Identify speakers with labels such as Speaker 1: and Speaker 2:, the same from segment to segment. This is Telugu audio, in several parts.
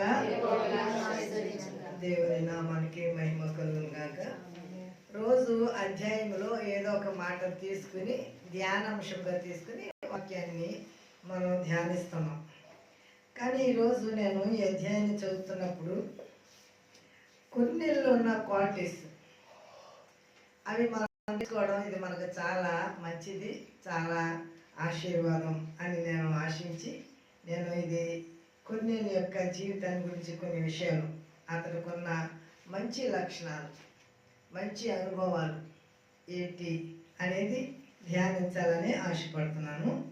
Speaker 1: గాక. దేవుని నామానికి మహిమ కలుగును గాక రోజు అధ్యాయంలో ఏదో ఒక మాట తీసుకుని ధ్యానాంశంగా తీసుకుని వాక్యాన్ని మనం ధ్యానిస్తున్నాం. కానీ ఈరోజు నేను ఈ అధ్యాయాన్ని చదువుతున్నప్పుడు కొన్నిళ్ళు ఉన్న క్వాలిటీస్. అవి మనం అందుకోవడం ఇది మనకు చాలా మంచిది చాలా ఆశీర్వాదం అని నేను ఆశించి నేను ఇది కొన్ని యొక్క జీవితాన్ని గురించి కొన్ని విషయాలు. అతడుకున్న మంచి లక్షణాలు మంచి అనుభవాలు ఏంటి అనేది ధ్యానించాలని ఆశపడుతున్నాను.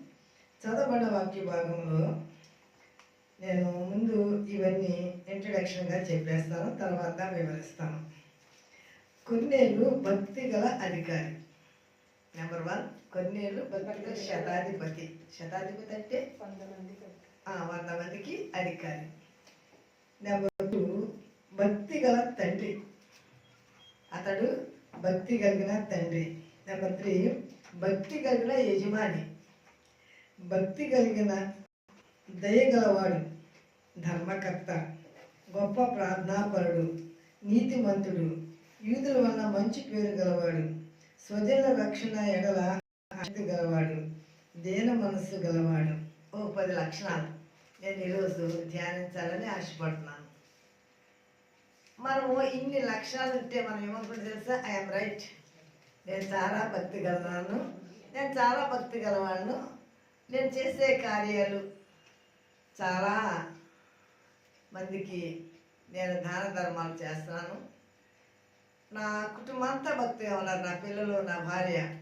Speaker 1: చదవబడ్డ వాక్య భాగంలో నేను ముందు ఇవన్నీ ఇంట్రడక్షన్గా చెప్పేస్తాను తర్వాత వివరిస్తాను. కొన్నేళ్ళు భక్తి గల అధికారి. నెంబర్ వన్ కొన్నేళ్ళు భక్తి శతాధిపతి. శతాధిపతి అంటే? ఆ, వంద మందికి అధికారి. నెంబర్ టూ భక్తి గల తండ్రి. అతడు భక్తి కలిగిన తండ్రి. నెంబర్ త్రీ భక్తి కలిగిన యజమాని. భక్తి కలిగిన దయగలవాడు ధర్మకర్త గొప్ప ప్రార్థనాపరుడు నీతిమంతుడు యూదుల వలన మంచి పేరు గలవాడు స్వజల రక్షణ ఎడల గలవాడు దేన మనస్సు గలవాడు. ఓ పది లక్షణాలు. నేను ఈరోజు ధ్యానించాలని ఆశపడుతున్నాను. మనము ఇన్ని లక్షణాలు ఉంటే మనం ఏమనుకుంటే తెలుసా? ఐఎమ్ రైట్ నేను చాలా భక్తి గలవాను నేను చాలా భక్తి గలవాడును. నేను చేసే కార్యాలు చాలా మందికి నేను దాన ధర్మాలు చేస్తున్నాను. నా కుటుంబం అంతా భక్తిగా ఉన్నారు. నా పిల్లలు నా భార్య.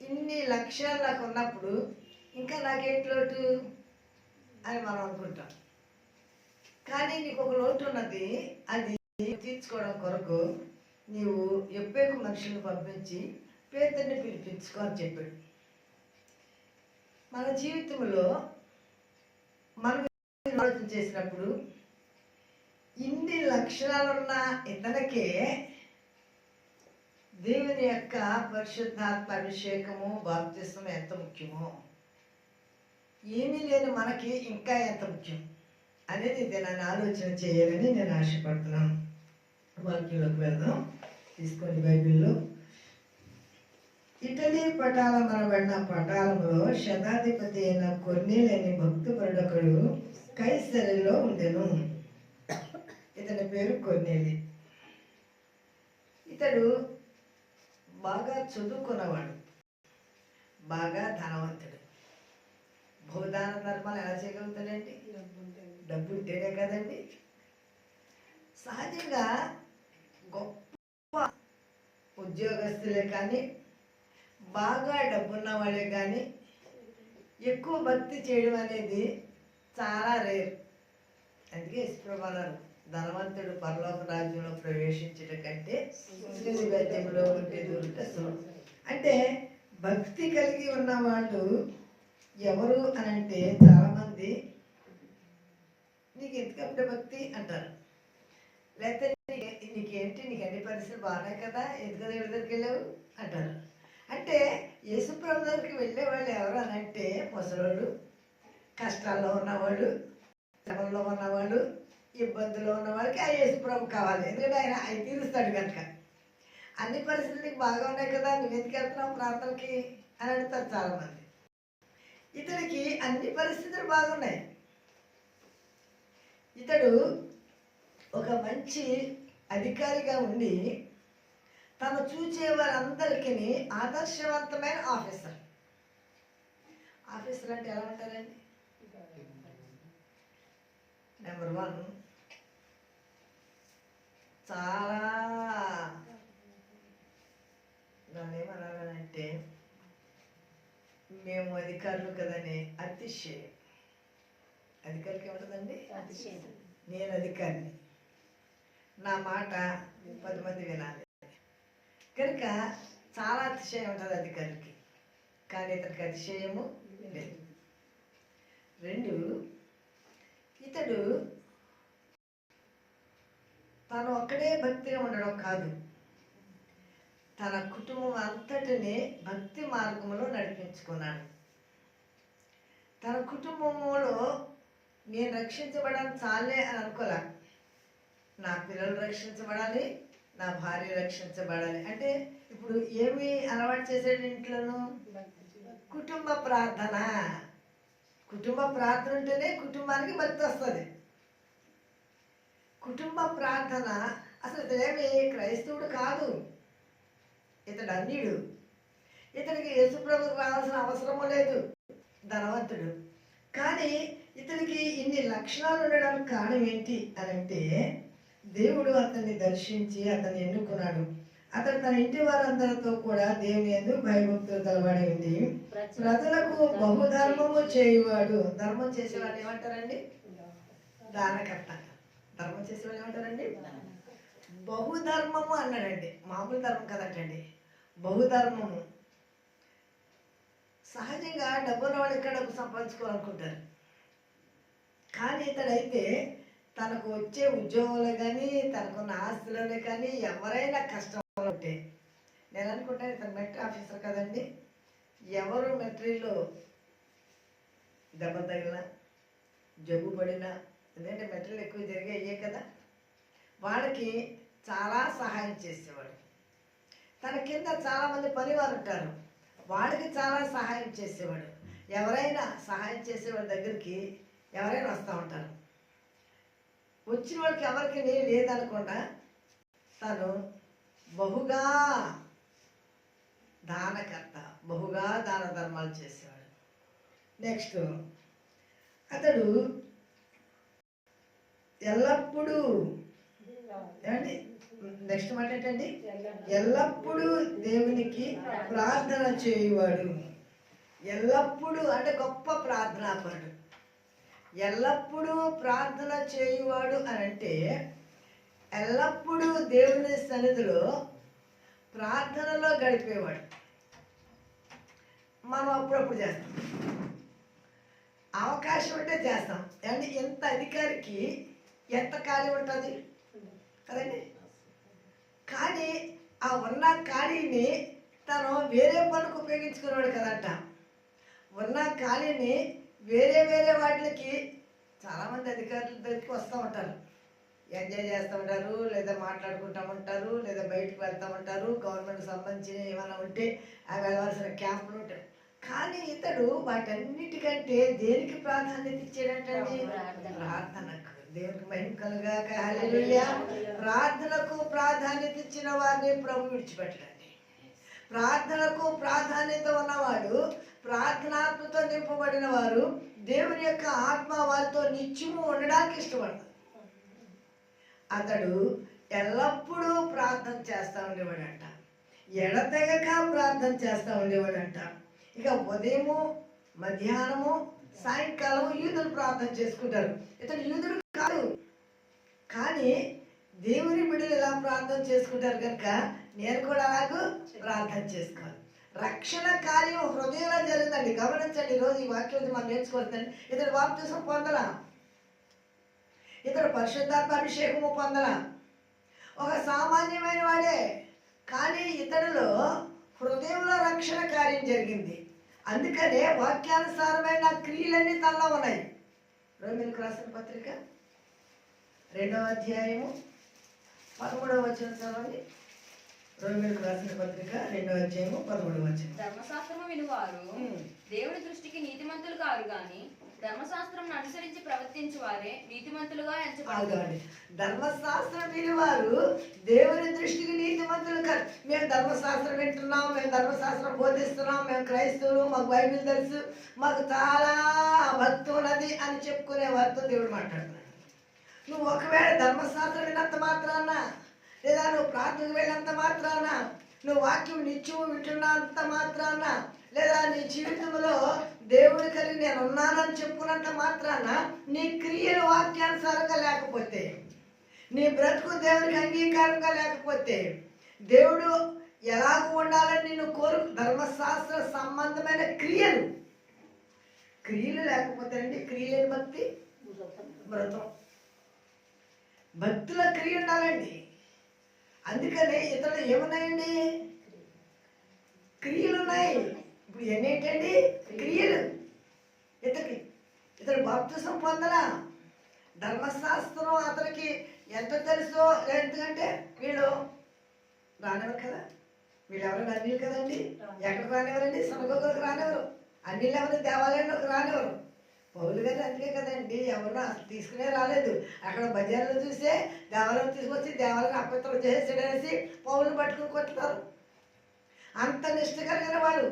Speaker 1: ఇన్ని లక్ష్యాలు నాకు ఉన్నప్పుడు ఇంకా నాకేంటి లోటు? అని మనం అనుకుంటాం. కానీ నీకు ఒక లోటు ఉన్నది అది తీర్చుకోవడం కొరకు నీవు ఎప్పేకు మనుషులను పంపించి పేదరిని పిలిపించుకో అని చెప్పాడు. మన జీవితంలో మనం ఆలోచన చేసినప్పుడు ఇన్ని లక్షణాలున్న ఇతనికే దేవుని యొక్క పరిశుద్ధాత్మ అభిషేకము బాప్తిస్తం ఎంత ముఖ్యమో? ఏమీ లేని మనకి ఇంకా ఎంత ముఖ్యం? అనేది ఇది నన్ను ఆలోచన చేయాలని నేను ఆశపడుతున్నాను. వాక్యంలోకి వెళ్దాం. తీసుకోండి బైబిల్లో. ఇటలీ పటాలం అనబడిన పటాలంలో శతాధిపతి అయిన కొన్నేలేని భక్తుపరుడొకడు కైసరిలో ఉండెను. ఇతని పేరు కొన్నేలి ఇతడు బాగా చదువుకున్నవాడు. బాగా ధనవంతుడు. భూదాన ధర్మాలు ఎలా చేయగలుగుతాడండి? డబ్బు ఉంటేనే కదండి. సహజంగా గొప్ప ఉద్యోగస్తులే కానీ బాగా డబ్బున్న వాళ్ళే కానీ ఎక్కువ భక్తి చేయడం అనేది చాలా రేర్. అందుకే ఇష్టప్రమాణాలు ధనవంతుడు పరలోక రాజ్యంలో ప్రవేశించడం కంటే సిరి ఉంటే దూరుట అంటే భక్తి కలిగి ఉన్న వాళ్ళు ఎవరు అని అంటే చాలామంది నీకు ఎందుకంటే భక్తి? అంటారు. లేకపోతే నీకేంటి? నీకు అన్ని పరిస్థితులు బాగున్నాయి కదా? ఎందుకు దేవుడి దగ్గరికి వెళ్ళావు? అంటారు. అంటే యేసుప్రభు దగ్గరికి వెళ్ళే వాళ్ళు ఎవరు అని అంటే ముసలోళ్ళు కష్టాల్లో ఉన్నవాళ్ళు శ్రమంలో ఉన్నవాళ్ళు ఇబ్బందుల్లో ఉన్న వాళ్ళకి ఆ యేసుప్రభు కావాలి. ఎందుకంటే ఆయన ఆయన తీరుస్తాడు కనుక. అన్ని పరిస్థితులు నీకు బాగా ఉన్నాయి కదా? నువ్వు ఎందుకు వెళ్తున్నావు ప్రాంతాలకి? అని అడుగుతారు చాలామంది. ఇతడికి అన్ని పరిస్థితులు బాగున్నాయి. ఇతడు ఒక మంచి అధికారిగా ఉండి తను చూచే వారందరికీ ఆదర్శవంతమైన ఆఫీసర్. ఆఫీసర్ అంటే ఎలా ఉంటారండి? Number one. చాలా దాన్ని ఏమనాలంటే మేము అధికారులు కదని అతిశయం. అధికారికి ఏముంటుందండి నేను అధికారిని. నా మాట పది మంది వినాలి. కనుక చాలా అతిశయం ఉంటుంది అధికారికి. కానీ ఇతనికి అతిశయము లేదు. రెండు ఇతడు తను ఒక్కడే భక్తిగా ఉండడం కాదు. తన కుటుంబం అంతటిని భక్తి మార్గంలో నడిపించుకున్నాడు. తన కుటుంబంలో నేను రక్షించబడాలి చాలే అని అనుకోలే. నా పిల్లలు రక్షించబడాలి నా భార్య రక్షించబడాలి. అంటే ఇప్పుడు ఏమి అలవాటు చేసేది ఇంట్లోనూ? కుటుంబ ప్రార్థన. కుటుంబ ప్రార్థన ఉంటేనే కుటుంబానికి భక్తి వస్తుంది. కుటుంబ ప్రార్థన అసలు ఇతనేమి క్రైస్తవుడు కాదు. ఇతడు అన్యుడు. ఇతనికి యేసుప్రభుకు రావాల్సిన అవసరము లేదు. ధనవంతుడు. కానీ ఇతనికి ఇన్ని లక్షణాలు ఉండడానికి కారణం ఏంటి అని అంటే దేవుడు అతన్ని దర్శించి అతన్ని ఎన్నుకున్నాడు. అతడు తన ఇంటి వారందరితో కూడా దేవుని ఎందు భయభక్తులు తలబడి ఉంది. ప్రజలకు బహుధర్మము చేయువాడు. ధర్మం చేసేవాడు ఏమంటారండి? దానకర్త. ధర్మం చేసేవాడు ఏమంటారండి? బహుధర్మము అన్నాడండి. మామూలు ధర్మం కదటండి. బహుధర్మము. సహజంగా డబ్బున్న వాళ్ళు ఇక్కడ డబ్బు సంపాదించుకోవాలనుకుంటారు? కానీ ఇతడైతే తనకు వచ్చే ఉద్యోగంలో కానీ తనకున్న ఆస్తులలో కానీ ఎవరైనా కష్టంలో ఉంటే నేను అనుకుంటాను ఇతను మెట్రీ ఆఫీసర్ కదండి ఎవరు మెట్రీలో దెబ్బ తగిలినా జబ్బు పడినా ఎందుకంటే మెట్రీలు ఎక్కువ జరిగే కదా వాళ్ళకి చాలా సహాయం చేసేవాడు. తన కింద చాలామంది పనివారు ఉంటారు. వాళ్ళకి చాలా సహాయం చేసేవాడు. ఎవరైనా సహాయం చేసేవాడి దగ్గరికి ఎవరైనా వస్తూ ఉంటారు. వచ్చిన వాళ్ళకి ఎవరికి నేను లేదనకుండా తను బహుగా దానకర్త బహుగా దాన ధర్మాలు చేసేవాడు. నెక్స్ట్ అతడు ఎల్లప్పుడూ ఏమండి? నెక్స్ట్ మాట ఏంటండి? ఎల్లప్పుడూ దేవునికి ప్రార్థన చేయువాడు. ఎల్లప్పుడూ అంటే గొప్ప ప్రార్థనాపరుడు. ఎల్లప్పుడూ ప్రార్థన చేయువాడు అని అంటే ఎల్లప్పుడూ దేవుని సన్నిధిలో ప్రార్థనలో గడిపేవాడు. మనం అప్పుడప్పుడు చేస్తాం. అవకాశం ఉంటే చేస్తాం. అంటే ఎంత అధికారికి ఎంత ఖాళీ ఉంటుంది? కదండి? కానీ ఆ ఉన్న ఖాళీని తను వేరే పనులకు ఉపయోగించుకునేవాడు కదంట. ఉన్న ఖాళీని వేరే వేరే వాటికి చాలామంది అధికారుల దగ్గరికి వస్తూ ఉంటారు. ఎంజాయ్ చేస్తూ ఉంటారు లేదా మాట్లాడుకుంటూ ఉంటారు లేదా బయటకు వెళ్తూ ఉంటారు గవర్నమెంట్ సంబంధించిన ఏమైనా ఉంటే అవి వెళ్ళవలసిన క్యాంపులు ఉంటాయి. కానీ ఇతడు వాటన్నిటికంటే దేనికి ప్రాధాన్యత ఇచ్చాడంటండి? ప్రార్థనకు. దేవునికి మహిమ కలుగాక హల్లెలూయా. ప్రార్థనకు ప్రాధాన్యత ఇచ్చిన వారిని ప్రభు విడిచిపెట్టడండి. ప్రార్థనకు ప్రాధాన్యత ఉన్నవాడు ప్రార్థనాత్మతో నింపబడిన వారు దేవుని యొక్క ఆత్మ వారితో నిత్యము ఉండడానికి ఇష్టపడతారు. అతడు ఎల్లప్పుడూ ప్రార్థన చేస్తూ ఉండేవాడంట. ఎడతెగక ప్రార్థన చేస్తూ ఉండేవాడంట. ఇక ఉదయము మధ్యాహ్నము సాయంకాలం యూదులు ప్రార్థన చేసుకుంటారు. ఇతడు యూదుడు కాదు కానీ దేవుని బిడ్డలు ఎలా ప్రార్థన చేసుకుంటారు కనుక నేను కూడా అలాగూ ప్రార్థన చేసుకోవాలి. రక్షణ కార్యం హృదయంలో జరిగిందండి గమనించండి ఈరోజు ఈ వాక్యం మనం నేర్చుకోవద్దండి ఇతడు బాప్తిసం పొందల. ఇతడు పరిశుద్ధాత్మ అభిషేకము పొందలా. ఒక సామాన్యమైన వాడే. కానీ ఇతడిలో హృదయంలో రక్షణ కార్యం జరిగింది. అందుకనే వాక్యానుసారమైన క్రియలన్నీ తనలో ఉన్నాయి. రోమిలకు రాసిన పత్రిక రెండవ అధ్యాయము పదమూడవ వచనం చదవండి. రోమిలకు రాసిన పత్రిక రెండవ అధ్యాయము పదమూడవ వచనం.
Speaker 2: ధర్మశాస్త్రము వినువారు. దేవుని దృష్టికి నీతిమంతులు కారు గాని ధర్మశాస్త్రం అనుసరించి ప్రవర్తించు వారే నీతిమంతులుగా ఎంచబడతారు
Speaker 1: ధర్మశాస్త్రం ధర్మశాస్త్రం వినివారు దేవుని దృష్టికి నీతిమంతులు కాదు. మేము ధర్మశాస్త్రం వింటున్నాం మేము ధర్మశాస్త్రం బోధిస్తున్నాం మేము క్రైస్తవులు మాకు బైబిల్ తెలుసు మాకు చాలా భక్తి ఉన్నది అని చెప్పుకునే వారితో దేవుడు మాట్లాడుతున్నాడు. నువ్వు ఒకవేళ ధర్మశాస్త్రం వినంత మాత్రాన లేదా నువ్వు ప్రార్థనకు వెళ్ళినంత మాత్రాన నువ్వు వాక్యం నిత్యం వింటున్నంత మాత్రాన లేదా నీ జీవితంలో దేవుడి కలిగి నేను ఉన్నానని చెప్పుకున్నంత మాత్రాన నీ క్రియలు వాక్యానుసారంగా లేకపోతే నీ బ్రతుకు దేవునికి అంగీకారంగా లేకపోతే దేవుడు ఎలాగ ఉండాలని నిన్ను కోరు ధర్మశాస్త్ర సంబంధమైన క్రియలు. క్రియలు లేకపోతే అండి క్రియలేని భక్తి వ్రతం భక్తుల క్రియ ఉండాలండి. అందుకనే ఇతరులు ఏమున్నాయండి? క్రియలు ఉన్నాయి ఇప్పుడు ఎన్నేంటండి క్రియలు. ఇతకి ఇతడు బాప్తిసం సంపొందన ధర్మశాస్త్రం అతనికి ఎంత తెలుసో ఎందుకంటే వీళ్ళు రానివ్వరు కదా. వీళ్ళు ఎవరు అన్నిలు కదండి? ఎక్కడికి రానివ్వరండి సనగోగులకు రానివ్వరు అన్నిళ్ళు ఎవరు? దేవాలయంలోకి రానివ్వరు పౌలు గారు అందుకే కదండి ఎవరు తీసుకునే రాలేదు. అక్కడ బజార్లో చూస్తే దేవాలయం తీసుకొచ్చి దేవాలయం అపవిత్రం చేసేసి అనేసి పౌలు పట్టుకుని కొట్టుతారు అంత నిష్ట కలిగిన వాళ్ళు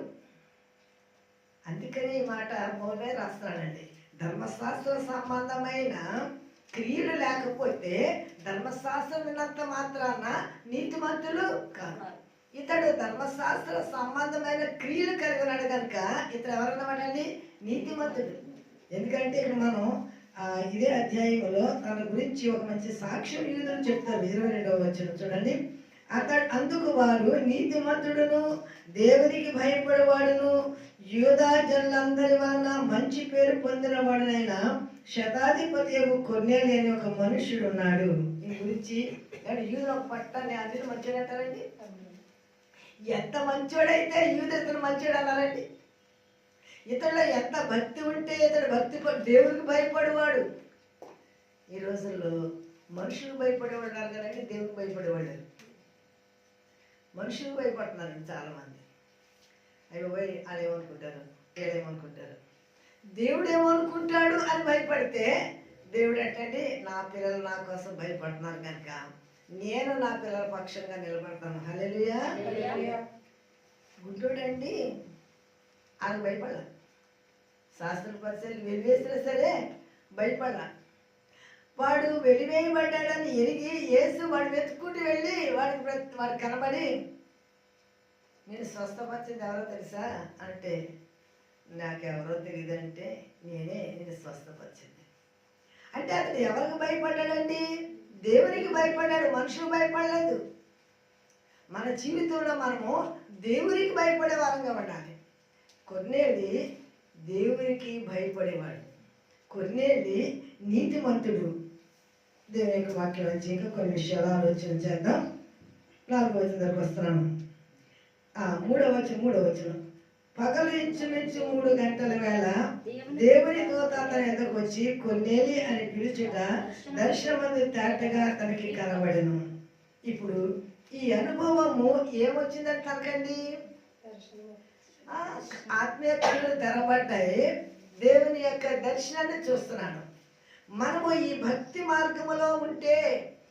Speaker 1: అందుకని ఈ మాట పౌలే రాస్తున్నాడండి ధర్మశాస్త్ర సంబంధమైన క్రియలు లేకపోతే ధర్మశాస్త్రం విన్నంత మాత్రాన నీతిమంతులు కాదు ఇతడు ధర్మశాస్త్ర సంబంధమైన క్రియలు కలిగినాడు కనుక ఇతడు ఎవరన్నమాటండి నీతిమంతుడు. ఎందుకంటే ఇక్కడ మనం ఇదే అధ్యాయంలో తన గురించి ఒక మంచి సాక్ష్యం యూదులు చెప్తారు. ఇరవై రెండవ వచ్చిన చూడండి. అతడు అందుకు వారు నీతిమంతుడును దేవునికి భయపడేవాడును యూదా జనులందరి వలన మంచి పేరు పొందినవాడునైన శతాధిపతి కొన్నేలు అనే ఒక మనుషుడు ఉన్నాడు ఈ గురించి కానీ యూదులు ఒక పట్టాన్ని అందరూ మంచిగా అంటారండి? ఎంత మంచోడైతే యూదు ఇతను మంచోడు అన్నారండి? ఇతడిలో ఎంత భక్తి ఉంటే ఇతడు భక్తి దేవునికి భయపడేవాడు. ఈ రోజుల్లో మనుషులు భయపడేవాడు ఉన్నారు కదండి దేవునికి భయపడేవాడు లేరు. మనుషులు భయపడుతున్నారు చాలా మంది అయ్యో పోయి వాళ్ళు ఏమనుకుంటారు? వీళ్ళు ఏమనుకుంటారు? దేవుడు ఏమనుకుంటాడు అని భయపడితే దేవుడు ఏంటంటే నా పిల్లలు నా కోసం భయపడుతున్నారు కనుక నేను నా పిల్లల పక్షంగా నిలబడతాను. హల్లెలూయా. గుడ్డోడండి ఆయన భయపడాల శాస్త్ర పరిచయాలు వెలివేసినా సరే భయపడాల వాడు వెలివేయబడ్డాడని ఎరిగి యేసు వాడు వెతుక్కుంటూ వెళ్ళి వాడికి ప్రతి- వాడు కనబడి నేను స్వస్థపరిచింది ఎవరో తెలుసా? అంటే నాకెవరో తెలియదంటే నేనే నేను స్వస్థపరిచింది. అంటే అతను ఎవరికి భయపడ్డాడండి? దేవునికి భయపడ్డాడు మనుషులు భయపడలేదు. మన జీవితంలో మనము దేవునికి భయపడే వారంగా ఉండాలి. కొన్నేది దేవునికి భయపడేవాడు. కొన్నేళ్ళి నీతిమంతుడు. దేవుని యొక్క వాక్యం నుంచి కొన్ని విషయాలు ఆలోచన చేద్దాం. నాలుగో వచ్చిన దగ్గరకు వస్తున్నాను. మూడవ వచ్చిన మూడవ వచ్చిన పగలు ఇంచుమించు మూడు గంటల వేళ దేవుని దూత తన ఎదురుకు వచ్చి కొన్నేలి అని పిలుచుట దర్శనమందు తేటగా తనకి కనబడెను. ఇప్పుడు ఈ అనుభవము ఏమొచ్చిందని తనకండి ఆత్మీయ కళ్ళు తెరబడ్డాయి దేవుని యొక్క దర్శనాన్ని చూస్తున్నాను. మనము ఈ భక్తి మార్గములో ఉంటే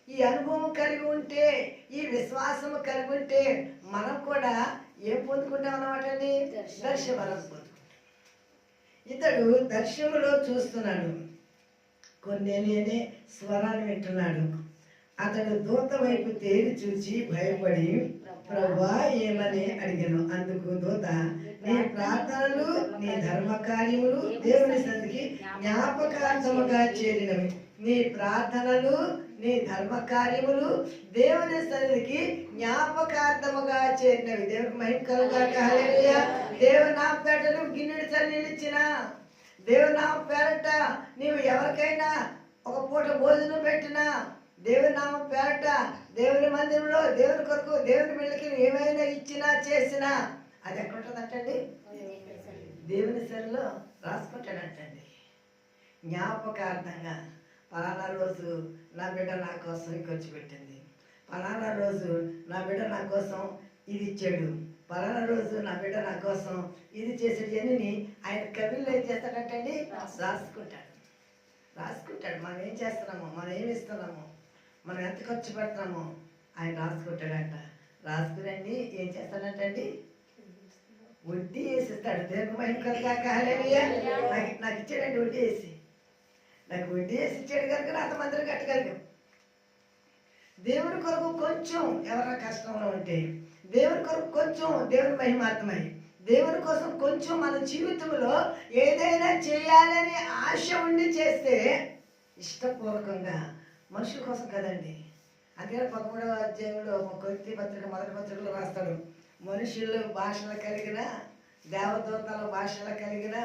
Speaker 1: ఈ అనుభవం కలిగి ఉంటే ఈ విశ్వాసం కలిగి ఉంటే మనం కూడా ఏం పొందుకుంటాం అన్నమాట అండి? దర్శనం ఇతడు దర్శనంలో చూస్తున్నాడు. కొన్ని స్వరాన్ని వింటున్నాడు. అతడు దూత వైపు తేరి చూచి భయపడి ప్రభా ఏమని అడిగాను? అందుకు దూత నీ ప్రార్థనలు నీ ధర్మ కార్యములు దేవుని సన్నిధికి జ్ఞాపకార్థముగా చేరినవి. నీ ప్రార్థనలు నీ ధర్మ కార్యములు దేవుని సన్నిధికి జ్ఞాపకార్థముగా చేరినవి. దేవునికి మహిమ కలుగాక. దేవుడు నా పేటను గిన్నెడు చన్నీళ్ళు దేవుడు నా నామ పేరట నీవు ఎవరికైనా ఒక పూట భోజనం పెట్టినా దేవుని నామ పేరట దేవుని మందిరంలో దేవుని కొరకు దేవుని బిళ్ళకి ఏమైనా ఇచ్చినా చేసినా అది ఎక్కడ ఉంటుందంటండి దేవుని సరిలో రాసుకుంటాడంటండి. జ్ఞాపకార్థంగా పలానా రోజు నా బిడ్డ నా కోసం ఖర్చు పెట్టింది. పలానా రోజు నా బిడ్డ నా కోసం ఇది ఇచ్చాడు. పలానా రోజు నా బిడ్డ నా కోసం ఇది చేసాడు అని ఆయన కవిల్లో ఏం చేస్తాడంటండి? రాసుకుంటాడు. రాసుకుంటాడు. మనం ఏం చేస్తున్నామో మనం ఏమి ఇస్తున్నామో మనం ఎంత ఖర్చు పెడుతున్నామో ఆయన రాసుకుంటాడంట. రాసుకునండి ఏం చేస్తాడంటండి? వడ్డీ వేసిస్తాడు దేవుని మహిమ కలుగాక నాకు నాకు ఇచ్చాడండి వడ్డీ వేసి నాకు వడ్డీ వేసి ఇచ్చాడు కనుక నా అంతమందిరం కట్టగలిగాం. దేవుని కొరకు కొంచెం ఎవరైనా కష్టంలో ఉంటే దేవుని కొరకు కొంచెం దేవుని మహిమార్థమై దేవుని కోసం కొంచెం మన జీవితంలో ఏదైనా చేయాలని ఆశ ఉండి చేస్తే ఇష్టపూర్వకంగా మనుషుల కోసం కదండి. అందుకని పదమూడవ అధ్యాయంలో కొద్ది పత్రిక మొదటి పత్రికలో రాస్తాడు. మనుషుల భాషలు కలిగిన దేవదూతల భాషలు కలిగిన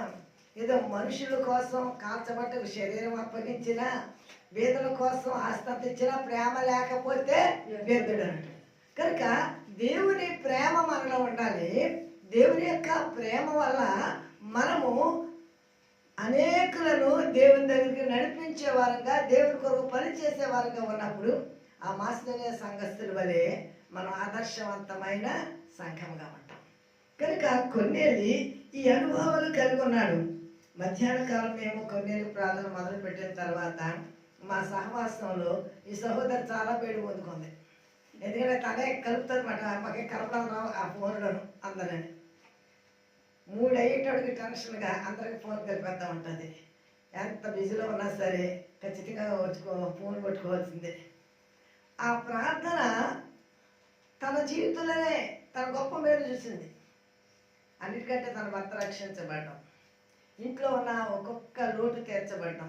Speaker 1: ఏదో మనుషుల కోసం కాల్చబట్టకు శరీరం అప్పగించిన వేదల కోసం ఆస్తంత ఇచ్చిన ప్రేమ లేకపోతే వ్యర్థుడు అంట కనుక దేవుని ప్రేమ మనలో ఉండాలి. దేవుని యొక్క ప్రేమ వల్ల మనము అనేకులను దేవుని దగ్గరికి నడిపించే వారంగా దేవుని కొరకు పనిచేసే వారంగా ఉన్నప్పుడు ఆ మాసిదోనియ సంఘస్థుల వలె మనం ఆదర్శవంతమైన సంఘముగా ఉంటాం కనుక కొన్నేళ్ళు ఈ అనుభవాలు కలిగి ఉన్నాడు మధ్యాహ్న కాలం మేము కొన్నేళ్ళు ప్రార్థన మొదలు పెట్టిన తర్వాత మా సహవాసంలో ఈ సహోదరు చాలా పేరు పొందుకుంది. ఎందుకంటే తనే కలుపుతారు మాట మాకే కలపడం ఆ ఫోన్లను అందరని. మూడు అయ్యేటోడికి టెన్షన్గా అందరికి ఫోన్ కలిపేద్దాం ఉంటుంది. ఎంత బిజీలో ఉన్నా సరే ఖచ్చితంగా వచ్చుకో ఫోన్ కొట్టుకోవాల్సిందే ఆ ప్రార్థన తన జీవితంలోనే తన గొప్ప మేలు చూసింది. అన్నిటికంటే తన భర్త రక్షించబడడం. ఇంట్లో ఉన్న ఒక్కొక్క లోటు తీర్చబడడం.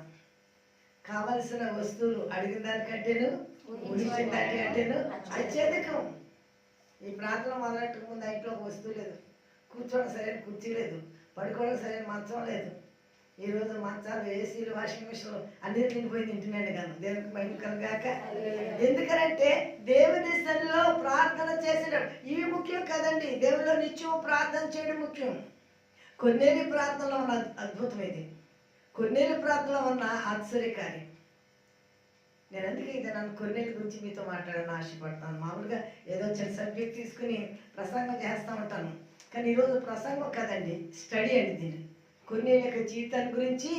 Speaker 1: కావలసిన వస్తువులు అడిగిన దానికంటేను ఊహించిన దానికంటేను అత్యధికం ఈ ప్రాంతంలో మొదలెట్టుకు ముందు ఇంట్లో ఒక వస్తువు లేదు. కూర్చోవడం సరైన కుర్చీ లేదు. పడుకోవడం సరైన మంచం లేదు. ఈ రోజు మంచాలు ఏసీలు వాషింగ్ మిషన్లు అన్ని నిండిపోయింది ఇంటినండి కాను దేవునికి మహిమకరం గాక ఎందుకనంటే దేవుని సన్నిలో ప్రార్థన చేసేటప్పుడు ఇవి ముఖ్యం కదండి. దేవుల్లో నిత్యం ప్రార్థన చేయడం ముఖ్యం. కొన్నేళ్ళ ప్రార్థనలో ఉన్న అద్భుతం ఇది కొన్నేళ్ళ ప్రార్థనలో ఉన్న ఆశ్చర్యకార్యం నేను అందుకే ఇది నన్ను కొన్నేళ్ళ గురించి మీతో మాట్లాడాలని ఆశపడతాను. మామూలుగా ఏదో చిన్న సబ్జెక్ట్ తీసుకుని ప్రసంగం చేస్తూ ఉంటాను. కానీ ఈరోజు ప్రసంగం కదండి. స్టడీ అండి దీన్ని. కొన్ని యొక్క జీవితాన్ని గురించి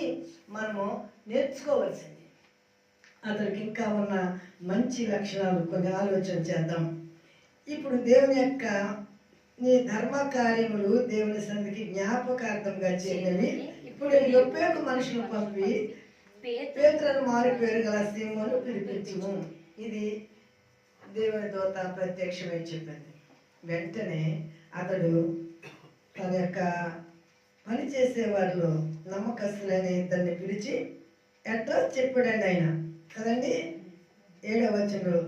Speaker 1: మనము నేర్చుకోవాల్సింది. అతనికి ఇంకా ఉన్న మంచి లక్షణాలు కొన్ని ఆలోచన చేద్దాం. ఇప్పుడు దేవుని యొక్క నీ ధర్మ కార్యములు దేవుని సందికి జ్ఞాపకార్థంగా చేయనివి ఇప్పుడు యొప్పేకు మనుషులు పంపి పేతులను మారి పేరు గల సీమను పిలిపించము. ఇది దేవుని దూత ప్రత్యక్షమై చెప్పింది వెంటనే అతడు తన యొక్క పని చేసే వారిలో నమ్మకస్తులైన ఇద్దరిని పిలిచి అడ్రస్ చెప్పాడండి ఆయన? కదండి? ఏడవ వచనంలో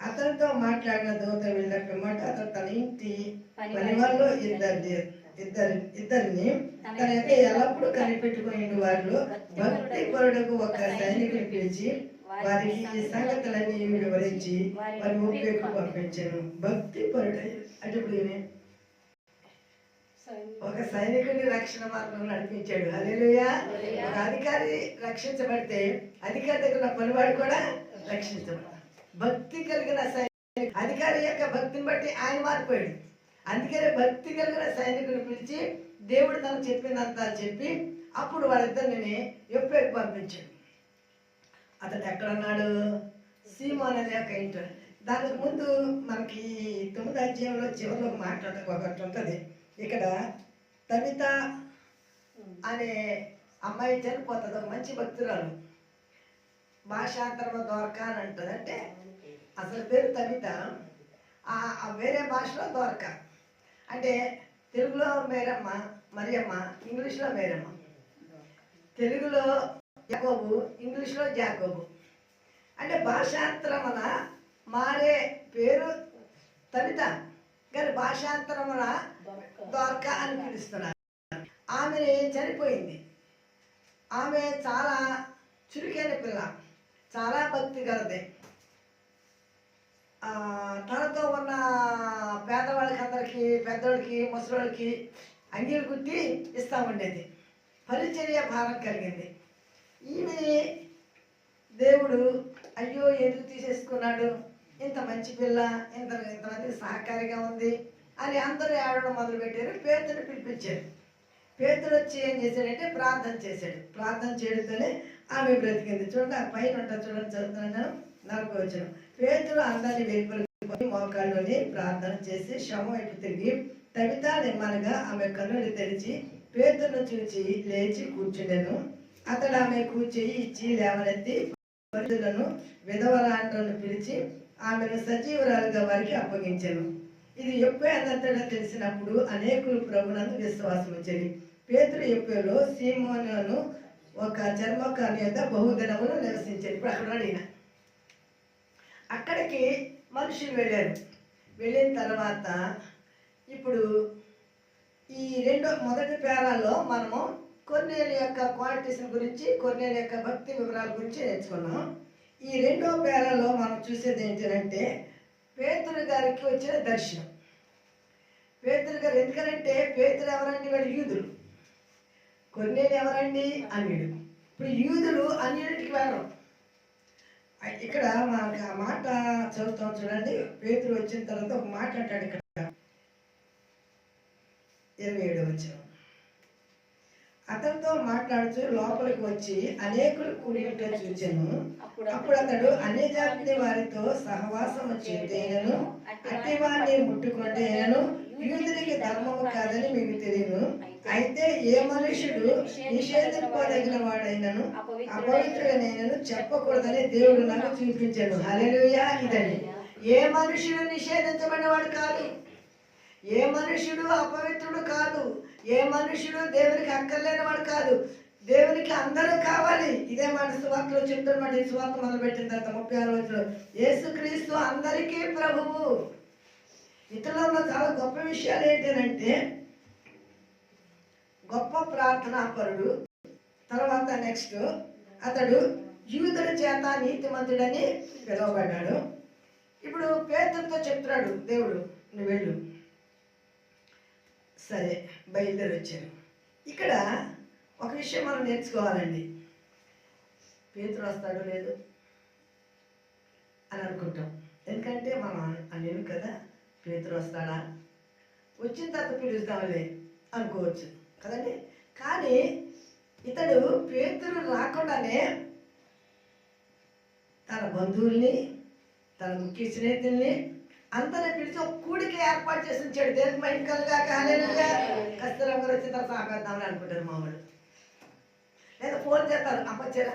Speaker 1: అతనితో మాట్లాడిన దూత వెళ్ళినట్టు అతను తన ఇంటి పని వాళ్ళు ఇద్దరిని ఇద్దరి ఇద్దరిని తన యొక్క ఎల్లప్పుడూ కనిపెట్టుకుని వాళ్ళు భక్తి పరుడకు ఒక సైనికుని పిలిచి వారికి ఈ సంగతులన్నీ వివరించి వారి ఒప్పేకు పంపించాను. భక్తి పరుడు అంటే ఇప్పుడు ఒక సైనికుని రక్షణ మార్గంలో నడిపించాడు. హల్లెలూయా. ఒక అధికారి రక్షించబడితే అధికారి దగ్గర పనివాడు కూడా రక్షించబడతాడు భక్తి కలిగిన సైనిక అధికారి యొక్క భక్తిని బట్టి ఆయన మారిపోయాడు. అందుకనే భక్తి కలిగిన సైనికుని పిలిచి దేవుడు తనకు చెప్పిందంతా చెప్పి అప్పుడు వాళ్ళిద్దరిని ఎప్పుడైతే పంపించాడు. అతడు ఎక్కడున్నాడు? సీమోన్ అనే ఒక ఇంటి దానికి ముందు మనకి తొమ్మిది అధ్యాయంలో చివరిలో ఒక మాట ఒకటి ఉంటుంది. ఇక్కడ తమిత అనే అమ్మాయి చనిపోతుంది ఒక మంచి భక్తురాలు. భాషాంతరం దొరక అని అంటుంది. అంటే అసలు పేరు తమిత వేరే భాషలో దొరక అంటే తెలుగులో మేరమ్మ మరియమ్మ ఇంగ్లీష్లో మేరమ్మ. తెలుగులో జాకోబు ఇంగ్లీష్లో జాకోబు. అంటే భాషాంతరమున మారే పేరు తమిత కానీ భాషాంతరమున ద్వారక అని పిలుస్తున్నారు. ఆమె చనిపోయింది. ఆమె చాలా చురుకైన పిల్ల చాలా భక్తి గలదే. తనతో ఉన్న పేదవాళ్ళకి అందరికీ పెద్దోళ్ళకి ముసలోళ్ళకి అంగీలు కుట్టి ఇస్తా ఉండేది. పరిచర్య భారం కలిగింది. ఈమె దేవుడు అయ్యో ఎందుకు తీసేసుకున్నాడు? ఇంత మంచి పిల్ల ఇంత ఇంతమంది సహకారిగా ఉంది. అని అందరూ ఆడడం మొదలుపెట్టారు. పేతుడు పిలిపించారు పేతుడు వచ్చి ఏం చేశాడంటే ప్రార్థన చేశాడు. ప్రార్థన చేయడంతోనే ఆమె బ్రతికింది. చూడండి ఆ పైన ఉంటుంది చూడండి చదువుతున్నాను నాకు వచ్చిన పేతుడు అందరిని వెళ్ళిపోయి మోకాళ్ళని ప్రార్థన చేసి శవం వైపు తిరిగి తవితా నిమ్మనగా ఆమె కన్నులు తెరిచి పేతును చూచి లేచి కూర్చుండెను. అతడు ఆమె కూర్చేయి ఇచ్చి లేవనెత్తి పరిధులను విధవరాంటను పిలిచి ఆమెను సజీవురాలుగా వారికి అప్పగించాను. ఇది ఎప్పే తెలిసినప్పుడు అనేకులు ప్రభునందు విశ్వాసం వచ్చేది పేతురు ఎప్పేలో సీమోను ఒక చర్మకాని యొక్క బహుదినములు నివసించారు ఇప్పుడు అక్కడ అడిగిన అక్కడికి మనుషులు వెళ్ళారు. వెళ్ళిన తర్వాత ఇప్పుడు ఈ రెండో మొదటి పేరాలో మనము కొన్నేళ్ళ యొక్క క్వాలిటీస్ గురించి కొన్నేళ్ళ యొక్క భక్తి వివరాల గురించి నేర్చుకున్నాం. ఈ రెండో పేరాలో మనం చూసేది ఏంటంటే పేతురు గారికి వచ్చిన దర్శనం. పేతురు గారు ఎందుకంటే పేతురు ఎవరండి? వాడు యూదులు కొన్ని ఎవరండి? అన్యుడు. ఇప్పుడు యూదులు అన్యుడికి వెళ్ళరు. ఇక్కడ మనకు ఆ మాట చదువుతాం చూడండి. పేతురు వచ్చిన తర్వాత ఒక మాట అంటాడు ఇక్కడ. ఇరవై ఏడు వచ్చాం అతనితో మాట్లాడుతూ లోపలికి వచ్చి అనేకులు కూడిట చూచాను. అప్పుడు అతడు అన్ని జాతి వారితో సహవాసం చేతేనను అట్టి వారిని ముట్టుకుంటేనను యూదునికి ధర్మము కాదని మీకు తెలియను. అయితే ఏ మనుషుడు నిషేధింపదగిన వాడైనను అపవిత్రుడనైనను చెప్పకూడదని దేవుడు నాకు చూపించాడు హల్లెలూయా. ఇదండి. ఏ మనుషుడు నిషేధించబడినవాడు కాదు. ఏ మనుషుడు అపవిత్రుడు కాదు. ఏ మనుషుడు దేవునికి అక్కర్లేనివాడు కాదు. దేవునికి అందరూ కావాలి. ఇదే మన సువార్తలో చెప్తున్నమాట. ఈ సువార్త మొదలు పెట్టిన తర్వాత ముప్పై ఆరు రోజులు యేసుక్రీస్తు అందరికీ ప్రభువు. ఇతరులలో చాలా గొప్ప విషయాలు ఏంటంటే గొప్ప ప్రార్థనాపరుడు తర్వాత నెక్స్ట్ అతడు యూదుల చేత నీతిమంతుడని పిలువబడ్డాడు. ఇప్పుడు పేదలతో చెప్తున్నాడు దేవుడు నువ్వు వెళ్ళు. సరే బయలుదేరి వచ్చాను ఇక్కడ ఒక విషయం మనం నేర్చుకోవాలండి. పేతురు వస్తాడో లేదు అని అనుకుంటాం. ఎందుకంటే మనం అనేను కదా పేతురు వస్తాడా? వచ్చిన తర్వాత పిలుస్తామలే అనుకోవచ్చు కదండి? కానీ ఇతడు పేతురు రాకుండానే తన బంధువుల్ని తన ముఖ్య స్నేహితుల్ని అందరిని పిలిచి ఒక కూడికి ఏర్పాటు చేసి ఉంచాడు. దేవునికి మహిమ కలుగా కస్తూరం గారు వచ్చిన తర్వాత ఆపేద్దామని అనుకుంటారు మామూలు. లేదా ఫోన్ చేస్తారు. అమ్మ వచ్చారా?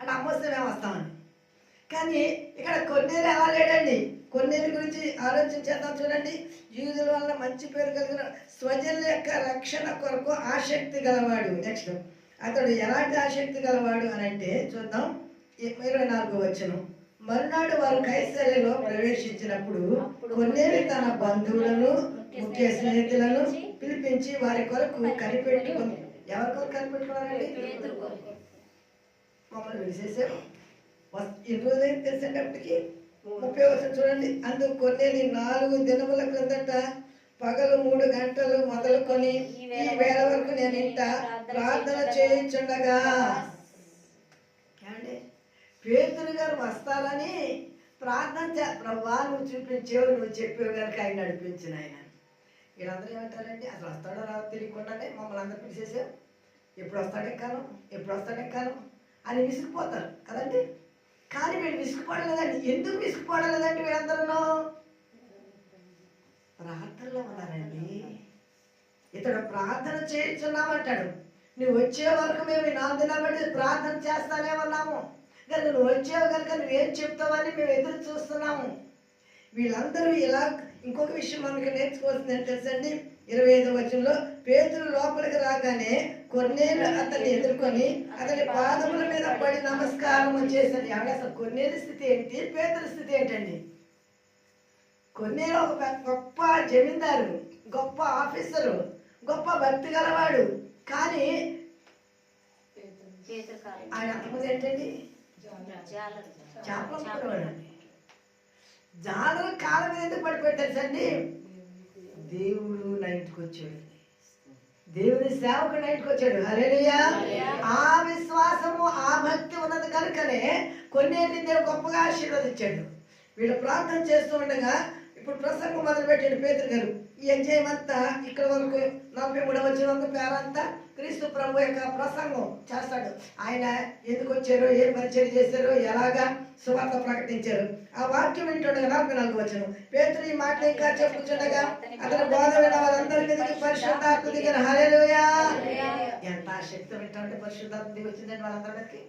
Speaker 1: అంటే అమ్మ వస్తే మేము వస్తామని కానీ ఇక్కడ కొన్నేరు ఎలా లేడండి? కొన్నేరు గురించి ఆలోచన చేద్దాం చూడండి. యూదుల వల్ల మంచి పేరు కలిగిన స్వజనుల యొక్క రక్షణ కొరకు ఆసక్తి గలవాడు. నెక్స్ట్. అతడు ఎలాంటి ఆసక్తి గలవాడు అని అంటే చూద్దాం. ఇరవై నాలుగు వచ్చను మరునాడు వారు కైసర్యలో ప్రవేశించినప్పుడు కొన్నేరు తన బంధువులను ముఖ్య స్నేహితులను పిలిపించి వారి కొరకు కనిపెట్టుకుని ఎవరి కొరకు కనిపెట్టుకున్నారండి? మమ్మల్ని పిలిచేసారు ఎన్ని రోజులైంది తెలిసేటప్పటికి? ముప్పై వర్షం చూడండి. అందుకు కొన్ని నాలుగు దినముల క్రిందట పగలు మూడు గంటలు మొదలుకొని ఈ వేళ వరకు నేను ఇంట ప్రార్థన చేయించుండగా పేతురు గారు వస్తారని ప్రార్థన చే ప్రభా నువ్వు చూపించేవు నువ్వు చెప్పేవు కనుక ఆయన నడిపించిన ఆయన. వీళ్ళందరూ ఏమంటారండి? అసలు వస్తాడో రాదో తెలియకుండానే మమ్మల్ని అందరూ పిలిచేసావు ఎప్పుడు వస్తాడే ఎక్కాను ఎప్పుడు వస్తాడే ఎక్కాను అని విసిగిపోతారు కదండి? కానీ వీళ్ళు విసిగిపోవడలేదండి ఎందుకు విసిగిపోవడలేదండి వీళ్ళందరూ ప్రార్థనలో ఉన్నారండి. ఇతడు ప్రార్థన చేయించున్నామంటాడు. నువ్వు వచ్చే వరకు మేము నాందిన బట్టి ప్రార్థన చేస్తానే ఉన్నాము. కనుక నువ్వు వచ్చేవు కనుక నువ్వేం చెప్తావని మేము ఎదురు చూస్తున్నాము. వీళ్ళందరూ ఇలా ఇంకొక విషయం మనకి నేర్చుకోవాల్సింది తెలుసండి ఇరవై ఐదు వచనంలో పేతులు లోపలికి రాగానే కొన్నేళ్ళు అతన్ని ఎదుర్కొని అతని పాదముల మీద పడి నమస్కారం చేశాడు. ఎవడ అసలు కొన్నేళ్ళ స్థితి ఏంటి? పేతుల స్థితి ఏంటండి? కొన్నేళ్ళు ఒక గొప్ప జమీందారు గొప్ప ఆఫీసరు గొప్ప భక్తి గలవాడు. కానీ. ఆయన అంతకుముందు ఏంటండి. చేపలు మీద ఎందుకు పడిపోయి తెలుసండి దేవుడు నా ఇంటికి వచ్చాడు దేవుని సేవకు నా ఇంటికి వచ్చాడు హల్లెలూయా. ఆ విశ్వాసము ఆ భక్తి ఉన్నది కనుకనే కొన్నేళ్ళని దేవుడు గొప్పగా ఆశీర్వదించాడు. వీళ్ళు ప్రార్థన చేస్తూ ఉండగా ఇప్పుడు ప్రసంగం మొదలుపెట్టాడు పేతురు గారు. ఈ అధ్యాయం అంతా ఇక్కడ వరకు నలభై మూడవ వచ్చిన వరకు పేరంతా క్రీస్తు ప్రభు యొక్క ప్రసంగం చేస్తాడు. ఆయన ఎందుకు వచ్చారో ఏ పరిచయం చేశారో ఎలాగా సువార్త ప్రకటించారు. ఆ వాక్యం వింటుండగా నలభై నాలుగు వచ్చాను పేతురు ఈ మాటలు ఇంకా చెప్పుచుండగా అతను బోధ విన వారందరి మీదకి పరిశుద్ధాత్మ దిగిన హరేలుయా ఎంత శక్తి వింటుంటే పరిశుద్ధాత్మ దిగి వచ్చిందండి వాళ్ళందరి మీదకి.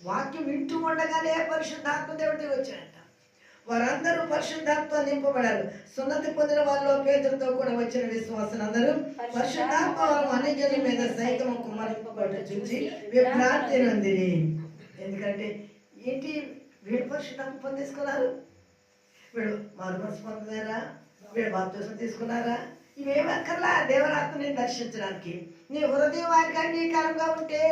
Speaker 1: వాక్యం వింటూ ఉండగానే పరిశుద్ధాత్మ దేవుడి వచ్చాడంట వారందరూ పరిశుద్ధాత్మ నింపబడారు. సున్నతి పొందిన వాళ్ళు పేదలతో కూడా వచ్చిన విశ్వాసం అందరూ పరిశుద్ధాత్మ వారు అన్ని మీద సైతం కుమారింపబడ్డ చూసి విభ్రాంతి నొందిరి ఎందుకంటే ఏంటి వీడు పరిశుద్ధాత్మ పొందేసుకున్నారు వీడు మారు పొందారా వీడు బాప్తీసం తీసుకున్నారా? ఇవేమక్కర్లా దేవరాత్మని దర్శించడానికి. నీ హృదయం ఆయనకి అంగీకారంగా ఉంటే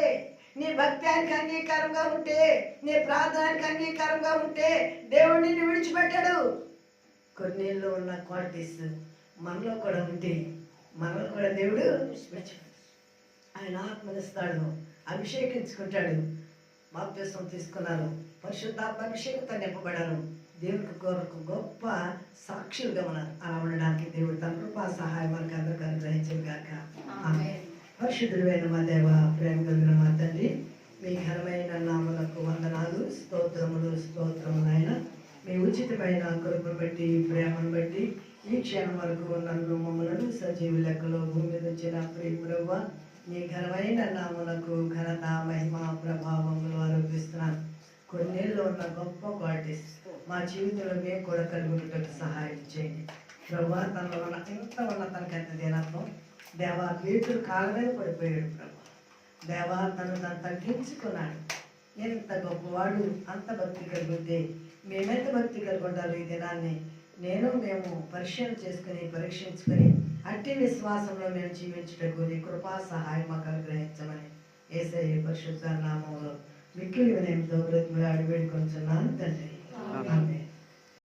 Speaker 1: నీ భక్త్యానికి అంగీకారంగా ఉంటే నీ ప్రార్థనకి అంగీకారంగా ఉంటే దేవుడు నిన్ను విడిచిపెట్టాడు. కొన్నేళ్ళు ఉన్న క్వాలిటీస్ మనలో కూడా ఉంటే మనలో కూడా దేవుడు విడిచిపెట్టాడు. ఆయన ఆత్మనిస్తాడు అభిషేకించుకుంటాడు బాప్తిసం తీసుకున్నారు పరిశుద్ధాత్మ అభిషేకంతో నింపబడారు దేవుడికి కొరకు గొప్ప సాక్షులుగా ఉన్నారు. అలా ఉండడానికి దేవుడు తన కృపా సహాయం మనకు అందరికీ అనుగ్రహించారు గాక.
Speaker 2: ఆమె
Speaker 1: పరిశుద్ధుడైన మా దేవ ప్రేమ కలిగిన మా తండ్రి మీ ఘనమైన నామలకు వందనాలు స్తోత్రములు స్తోత్రములు ఆయన మీ ఉచితమైన కృపను బట్టి ప్రేమను బట్టి ఈ క్షణం వరకు నన్ను మమ్మలను సజీవ లెక్కలో భూమి మీద వచ్చిన ప్రియ మీ ఘనమైన నామలకు ఘనత మహిమ ప్రభావములు ఆరోపిస్తున్నాను కొన్నేళ్ళు ఉన్న గొప్ప క్వాలిటీస్ మా జీవితంలో మేము కూడా కలిగి సహాయం చేయండి. ప్రభా తనలో ఉన్న ఎంత ఉన్న తనకైతే దీనత్వం దేవా కాళ్ళ మీద పడిపోయాడు ప్రభు. దేవా తను తను తగ్గించుకున్నాడు. ఎంత గొప్పవాడు అంత భక్తి కలిగితే మేమెంత భక్తి కలిగి ఉండాలి ఈ దినాన్ని? నేను మేము పరిశీలన చేసుకుని పరీక్షించుకొని అట్టి విశ్వాసంలో మేము జీవించుటకు నీ కృపా సహాయం మాకు అనుగ్రహించమని ఏసై పరిశుద్ధ నామంలో మిక్కిలి వినయంతో బ్రతిమలాడి వేడుకొంచున్నాను తండ్రి.